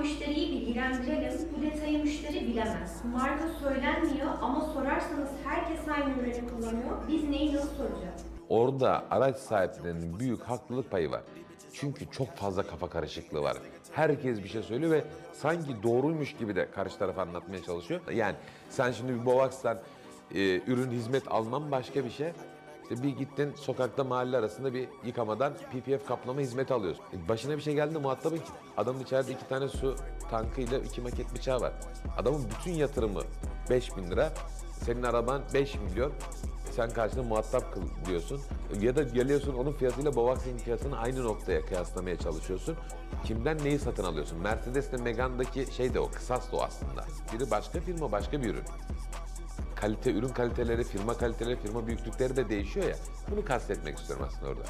müşteriyi bilgilendirelim. Bu detayı müşteri bilemez. Marka söylenmiyor ama sorarsanız herkes aynı ürünü kullanıyor. Biz neyi nasıl soracağız? Orada araç sahiplerinin büyük haklılık payı var. Çünkü çok fazla kafa karışıklığı var. Herkes bir şey söylüyor ve sanki doğruymuş gibi de karşı tarafa anlatmaya çalışıyor. Yani sen şimdi bir Bovax'tan e, ürün hizmet alman başka bir şey. İşte bir gittin sokakta mahalle arasında bir yıkamadan PPF kaplama hizmeti alıyorsun. E, başına bir şey geldi muhatabın ki. Adamın içeride iki tane su tankıyla iki maket bıçağı var. Adamın bütün yatırımı 5000 lira. Senin araban 5 milyon. Sen karşına muhatap kıl diyorsun. Ya da geliyorsun onun fiyatıyla Bovax'ın fiyatını aynı noktaya kıyaslamaya çalışıyorsun. Kimden neyi satın alıyorsun? Mercedes'le Megane'daki şey de o, kısas da o aslında. Biri başka firma, başka bir ürün. Kalite, ürün kaliteleri, firma kaliteleri, firma büyüklükleri de değişiyor ya. Bunu kastetmek istiyorum aslında orada.